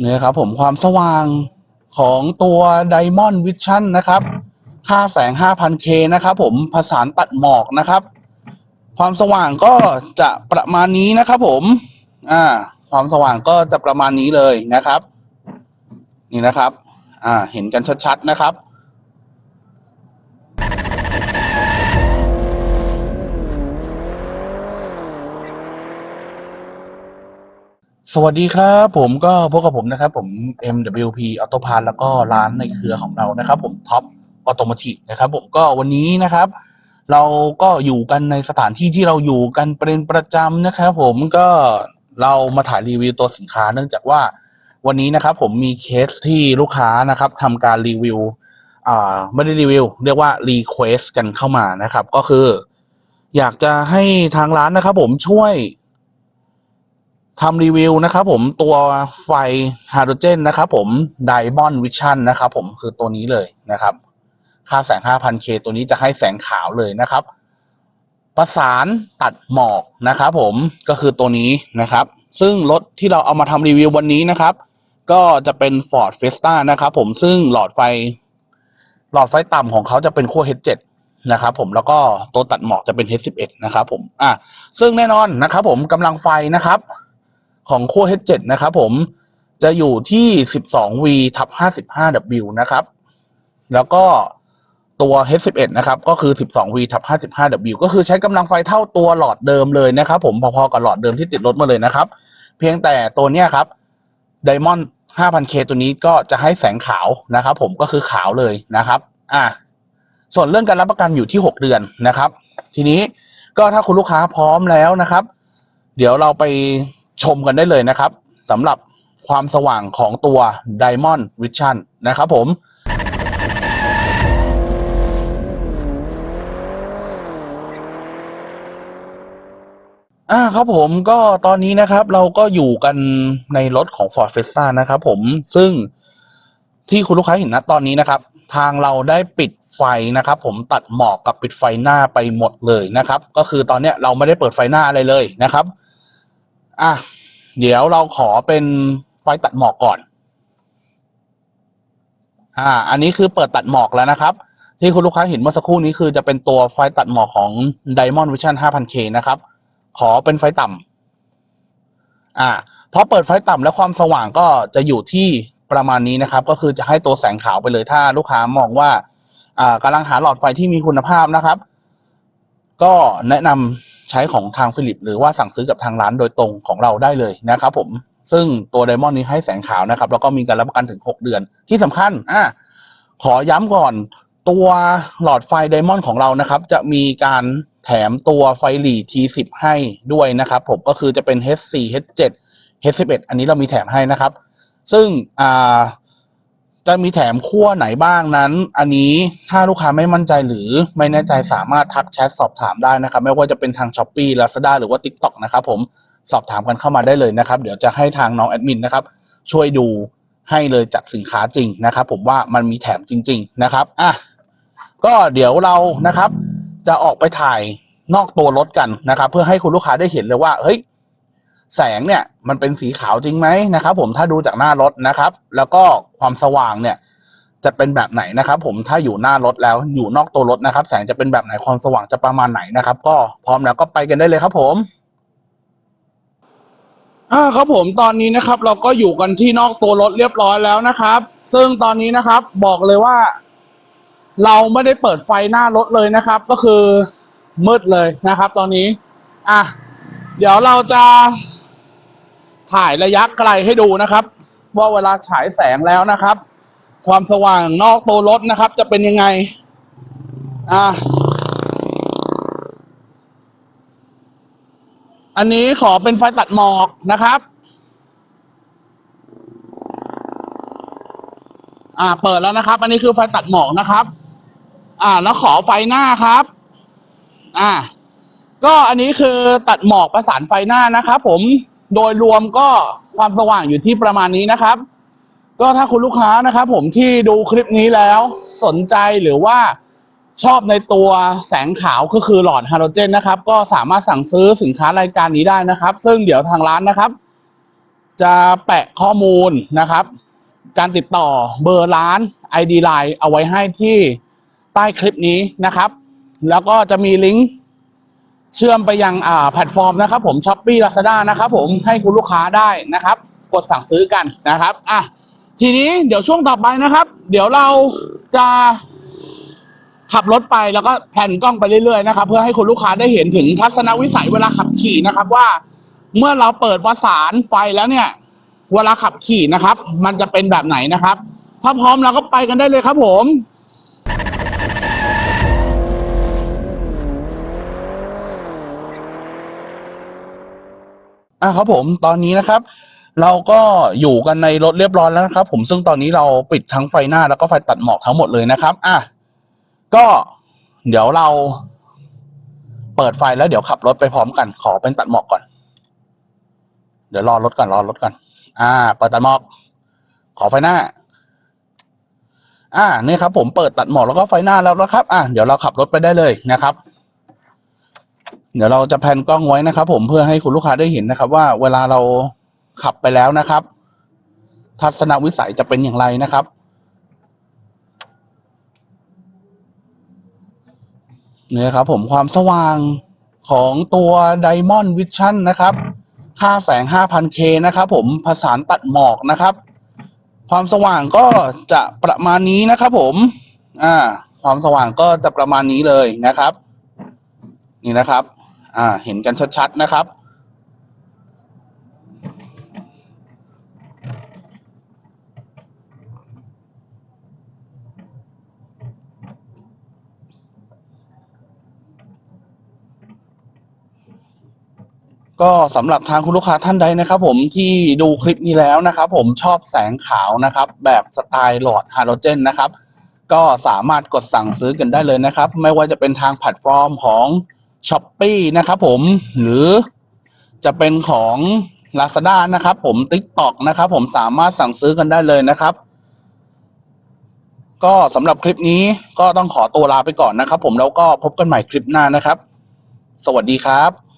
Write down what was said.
เนี่ยครับผมความสว่างของตัว Diamond Vision นะครับ ค่าแสง 5,000K นะครับผมผสานตัดหมอกนะครับ ความสว่างก็จะประมาณนี้นะครับ ผมอ่าความสว่างก็จะประมาณนี้เลยนะครับ นี่นะครับ อ่า เห็นกันชัดๆนะครับ สวัสดีครับ ผมก็พบกับผมนะครับ ผม MWP Auto p a r t แล้วก็ร้านในเครือของเรานะครับ ผมท็อปออโต m o t i v e นะครับ ผมก็วันนี้นะครับ เราก็อยู่กันในสถานที่ที่เราอยู่กันเป็นประจำนะครับ ผมก็เรามาถ่ายรีวิวตัวสินค้า เนื่องจากว่าวันนี้นะครับ ผมมีเคสที่ลูกค้านะครับทำการรีวิวอ่าไม่ได้รีวิว เรียกว่ารีเควสกันเข้ามานะครับ ก็คือ อยากจะให้ทางร้านนะครับ ผมช่วย ทำรีวิวนะครับผมตัวไฟไฮโดรเจนนะครับผม Diamond Vision นะครับผมคือตัวนี้เลยนะครับ ค่าแสง 5,000K ตัวนี้จะให้แสงขาวเลยนะครับ ประสานตัดหมอกนะครับผมก็คือตัวนี้นะครับ ซึ่งรถที่เราเอามาทำรีวิววันนี้นะครับ ก็จะเป็น Ford Fiesta นะครับผมซึ่งหลอดไฟ หลอดไฟต่ำของเขาจะเป็นขั้ว H7 นะครับผมแล้วก็ตัวตัดหมอกจะเป็น H11 นะครับผมอะซึ่งแน่นอนนะครับผมกำลังไฟนะครับ ของขั้ว H7 นะครับผมจะอยู่ที่ 12V ทับ 55W นะครับ แล้วก็ตัว H11 นะครับ ก็คือ 12V ทับ 55W ก็คือใช้กำลังไฟเท่าตัวหลอดเดิมเลยนะครับผมพอๆกับหลอดเดิมที่ติดรถมาเลยนะครับ เพียงแต่ตัวเนี้ยครับ Diamond 5,000K ตัวนี้ก็จะให้แสงขาวนะครับผมก็คือขาวเลยนะครับ อะส่วนเรื่องการรับประกันอยู่ที่ 6 เดือนนะครับ ทีนี้ก็ถ้าคุณลูกค้าพร้อมแล้วนะครับ เดี๋ยวเราไป ชมกันได้เลยนะครับสำหรับความสว่างของตัว Diamond Vision นะครับผมอ่าครับผมก็ตอนนี้นะครับเราก็อยู่กันในรถของ Ford Fiesta นะครับผมซึ่งที่คุณลูกค้าเห็นนะตอนนี้นะครับ ทางเราได้ปิดไฟนะครับ ผมตัดหมอกกับปิดไฟหน้าไปหมดเลยนะครับ ก็คือตอนเนี้ยเราไม่ได้เปิดไฟหน้าอะไรเลยนะครับ อะ เดี๋ยวเราขอเป็นไฟตัดหมอกก่อน อ่า อันนี้คือเปิดตัดหมอกแล้วนะครับ ที่คุณลูกค้าเห็นเมื่อสักครู่นี้คือจะเป็นตัวไฟตัดหมอกของ Diamond Vision 5,000K นะครับ ขอเป็นไฟต่ำอ่าพอเปิดไฟต่ำแล้วความสว่างก็จะอยู่ที่ประมาณนี้นะครับ ก็คือจะให้ตัวแสงขาวไปเลยถ้าลูกค้ามองว่า อ่ากำลังหาหลอดไฟที่มีคุณภาพนะครับ ก็แนะนำ ใช้ของทางฟิลิปหรือว่าสั่งซื้อกับทางร้านโดยตรงของเราได้เลยนะครับผมซึ่งตัวไดมอนด์นี้ให้แสงขาวนะครับ แล้วก็มีการรับประกันถึง 6 เดือนที่สำคัญอะขอย้ำก่อนตัวหลอดไฟไดมอนด์ของเรานะครับ จะมีการแถมตัวไฟหลี T10 ให้ด้วยนะครับ ผมก็คือจะเป็น H4 H7 H11 อันนี้เรามีแถมให้นะครับ ซึ่งอ่า จะมีแถมขั้วไหนบ้างนั้น อันนี้ถ้าลูกค้าไม่มั่นใจหรือไม่แน่ใจสามารถทักแชทสอบถามได้นะครับ ไม่ว่าจะเป็นทาง s h อ p e e Lazada หรือว่า TikTok นะครับผมสอบถามกันเข้ามาได้เลยนะครับ เดี๋ยวจะให้ทางน้องแอดมินนะครับ ช่วยดูให้เลยจากสินค้าจริงนะครับ ผมว่ามันมีแถมจริง ๆนะครับอะก็เดี๋ยวเรานะครับ จะออกไปถ่ายนอกตัวรถกันนะครับ เพื่อให้คุณลูกค้าได้เห็นเลยว่าเฮ้ย แสงเนี่ยมันเป็นสีขาวจริงไหมนะครับ ผมถ้าดูจากหน้ารถนะครับ แล้วก็ความสว่างเนี่ยจะเป็นแบบไหนนะครับ ผมถ้าอยู่หน้ารถแล้วอยู่นอกตัวรถนะครับ แสงจะเป็นแบบไหนความสว่างจะประมาณไหนนะครับ ก็พร้อมแล้วก็ไปกันได้เลยครับ ผมอ่าครับผมตอนนี้นะครับ เราก็อยู่กันที่นอกตัวรถเรียบร้อยแล้วนะครับ ซึ่งตอนนี้นะครับ บอกเลยว่า เราไม่ได้เปิดไฟหน้ารถเลยนะครับ ก็คือมืดเลยนะครับ ตอนนี้ อะเดี๋ยวเราจะ ถ่ายระยะไกลให้ดูนะครับ ว่าเวลาฉายแสงแล้วนะครับ ความสว่างนอกตัวรถนะครับ จะเป็นยังไง อะอันนี้ขอเป็นไฟตัดหมอกนะครับ อ่า เปิดแล้วนะครับ อันนี้คือไฟตัดหมอกนะครับ อ่า แล้วขอไฟหน้าครับ อ่า ก็อันนี้คือตัดหมอกประสานไฟหน้านะครับผม โดยรวมก็ความสว่างอยู่ที่ประมาณนี้นะครับ ก็ถ้าคุณลูกค้านะครับ ผมที่ดูคลิปนี้แล้วสนใจหรือว่าชอบในตัวแสงขาวก็คือหลอดฮาโลเจนนะครับ ก็สามารถสั่งซื้อสินค้ารายการนี้ได้นะครับ ซึ่งเดี๋ยวทางร้านนะครับ จะแปะข้อมูลนะครับ การติดต่อเบอร์ร้าน ID Line เอาไว้ให้ที่ใต้คลิปนี้นะครับ แล้วก็จะมีลิงก์ เชื่อมไปยังแพลตฟอร์มนะครับผม Shopee Lazada นะครับผมให้คุณลูกค้าได้นะครับ กดสั่งซื้อกันนะครับอะทีนี้เดี๋ยวช่วงต่อไปนะครับ เดี๋ยวเราจะขับรถไปแล้วก็แผ่นกล้องไปเรื่อยๆนะครับ เพื่อให้คุณลูกค้าได้เห็นถึงทัศนวิสัยเวลาขับขี่นะครับว่า เมื่อเราเปิดประสานไฟแล้วเนี่ย เวลาขับขี่นะครับ มันจะเป็นแบบไหนนะครับ ถ้าพร้อมเราก็ไปกันได้เลยครับผม อะครับผมตอนนี้นะครับ เราก็อยู่กันในรถเรียบร้อยแล้วนะครับ ผมซึ่งตอนนี้เราปิดทั้งไฟหน้าแล้วก็ไฟตัดหมอกทั้งหมดเลยนะครับ อะก็เดี๋ยวเราเปิดไฟแล้วเดี๋ยวขับรถไปพร้อมกัน ขอเป็นตัดหมอกก่อน เดี๋ยวรอรถก่อนรอรถก่อน อ่า เปิดตัดหมอก ขอไฟหน้า อ่านี่ครับ ผมเปิดตัดหมอกแล้วก็ไฟหน้าแล้วนะครับ อะเดี๋ยวเราขับรถไปได้เลยนะครับ เดี๋ยวเราจะแพนกล้องไว้นะครับ ผมเพื่อให้คุณลูกค้าได้เห็นนะครับ ว่าเวลาเราขับไปแล้วนะครับ ทัศนวิสัยจะเป็นอย่างไรนะครับ เนี่ยครับ ผมความสว่างของตัว Diamond Vision นะครับ ค่าแสง 5,000K นะครับ ผมผสานตัดหมอกนะครับ ความสว่างก็จะประมาณนี้นะครับ ผม อ่า ความสว่างก็จะประมาณนี้เลยนะครับ นี่นะครับ อ่า เห็นกันชัดๆนะครับ ก็สำหรับทางคุณลูกค้าท่านใดนะครับ ผมที่ดูคลิปนี้แล้วนะครับ ผมชอบแสงขาวนะครับ แบบสไตล์หลอดฮาโลเจนนะครับ ก็สามารถกดสั่งซื้อกันได้เลยนะครับ ไม่ว่าจะเป็นทางแพลตฟอร์มของ ช้อป e e นะครับผมหรือจะเป็นของ Lazada นะครับผม TikTok นะครับผมสามารถสั่งซื้อกันได้เลยนะครับ ก็สำหรับคลิปนี้ก็ต้องขอตัวลาไปก่อนนะครับผมแล้วก็พบกันใหม่คลิปหน้านะครับ สวัสดีครับ